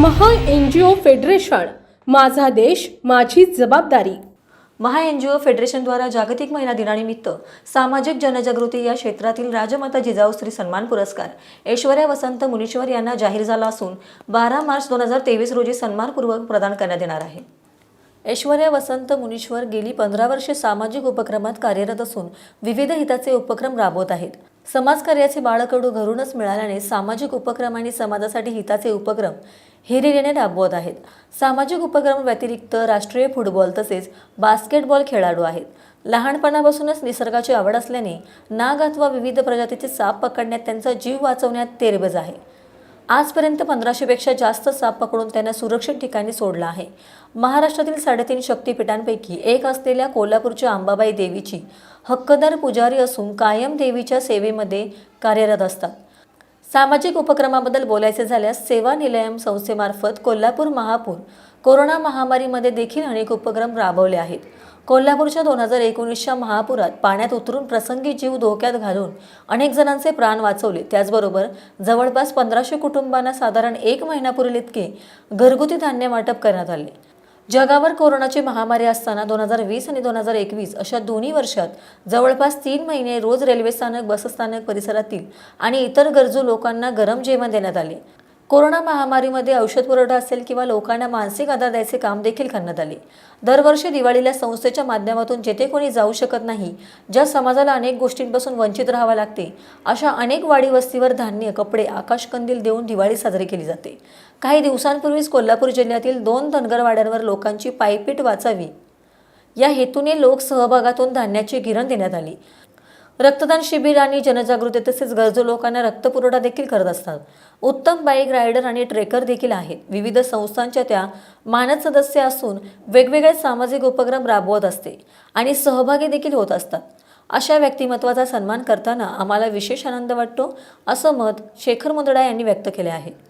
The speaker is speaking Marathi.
महा एन जी ओ फेडरेशन माझा देश माझी जबाबदारी. महा एन जी ओ फेडरेशनद्वारा जागतिक महिला दिनानिमित्त सामाजिक जनजागृती या क्षेत्रातील राजमाता जिजाऊ श्री सन्मान पुरस्कार. ऐश्वर्या वसंत मुनीश्वर यांना जाहीर झाला असून बारा मार्च दोन हजार तेवीस रोजी सन्मानपूर्वक प्रदान करण्यात येणार आहे. ऐश्वर्या वसंत मुनीश्वर गेली पंधरा वर्षे सामाजिक उपक्रमात कार्यरत असून विविध हिताचे उपक्रम राबवत आहेत. समाजकार्याचे बाळकडू घरूनच मिळाल्याने सामाजिक उपक्रम आणि समाजासाठी हिताचे उपक्रम हिरिरीने राबवत आहेत. सामाजिक उपक्रम व्यतिरिक्त राष्ट्रीय फुटबॉल तसेच बास्केटबॉल खेळाडू आहेत. लहानपणापासूनच निसर्गाची आवड असल्याने नाग अथवा विविध प्रजातीचे साप पकडण्यात त्यांचा जीव वाचवण्यात तेरबज आहे. आजपर्यंत पंधराशेपेक्षा जास्त साप पकडून त्यांना सुरक्षित ठिकाणी सोडलं आहे. महाराष्ट्रातील साडेतीन शक्तिपीठांपैकी एक असलेल्या कोल्हापूरच्या अंबाबाई देवीची हक्कदार पुजारी असून कायम देवीच्या सेवेमध्ये कार्यरत असतात. सामाजिक उपक्रमाबद्दल बोलायचे झाल्यास सेवा निलयम संस्थेमार्फत कोल्हापूर महापूर कोरोना महामारीमध्ये देखील अनेक उपक्रम राबवले आहेत. कोल्हापूरच्या दोन हजार एकोणीसच्या महापुरात पाण्यात उतरून प्रसंगी जीव धोक्यात घालून अनेक जणांचे प्राण वाचवले. त्याचबरोबर जवळपास पंधराशे कुटुंबांना साधारण एक महिना इतके घरगुती धान्य वाटप करण्यात आले. जगावर कोरोनाची महामारी असताना दोन हजार वीस आणि दोन हजार एकवीस अशा दोन्ही वर्षात जवळपास तीन महिने रोज रेल्वे स्थानक बसस्थानक परिसरातील आणि इतर गरजू लोकांना गरम जेवण देण्यात आले. कोरोना महामारीमध्ये औषध पुरवठा असेल किंवा लोकांना मानसिक आधार द्यायचे काम देखील करण्यात आले. दरवर्षी दिवाळीला संस्थेच्या माध्यमातून जेथे कोणी जाऊ शकत नाही ज्या समाजाला अनेक गोष्टींपासून वंचित राहावे लागते अशा अनेक वाडी वस्तीवर धान्य कपडे आकाशकंदील देऊन दिवाळी साजरी केली जाते. काही दिवसांपूर्वीच कोल्हापूर जिल्ह्यातील दोन धनगरवाड्यांवर लोकांची पायपीट वाचावी. या हेतूने लोक सहभागातून धान्याची गिरण देण्यात आली. रक्तदान शिबिर आणि जनजागृती तसेच गरजू लोकांना रक्तपुरवठा देखील करत असतात. उत्तम बाईक रायडर आणि ट्रेकर देखील आहेत. विविध संस्थांच्या त्या मानद सदस्य असून वेगवेगळे सामाजिक उपक्रम राबवत असते आणि सहभागी देखील होत असतात. अशा व्यक्तिमत्वाचा सन्मान करताना आम्हाला विशेष आनंद वाटतो असं मत शेखर मुंदडा यांनी व्यक्त केले आहे.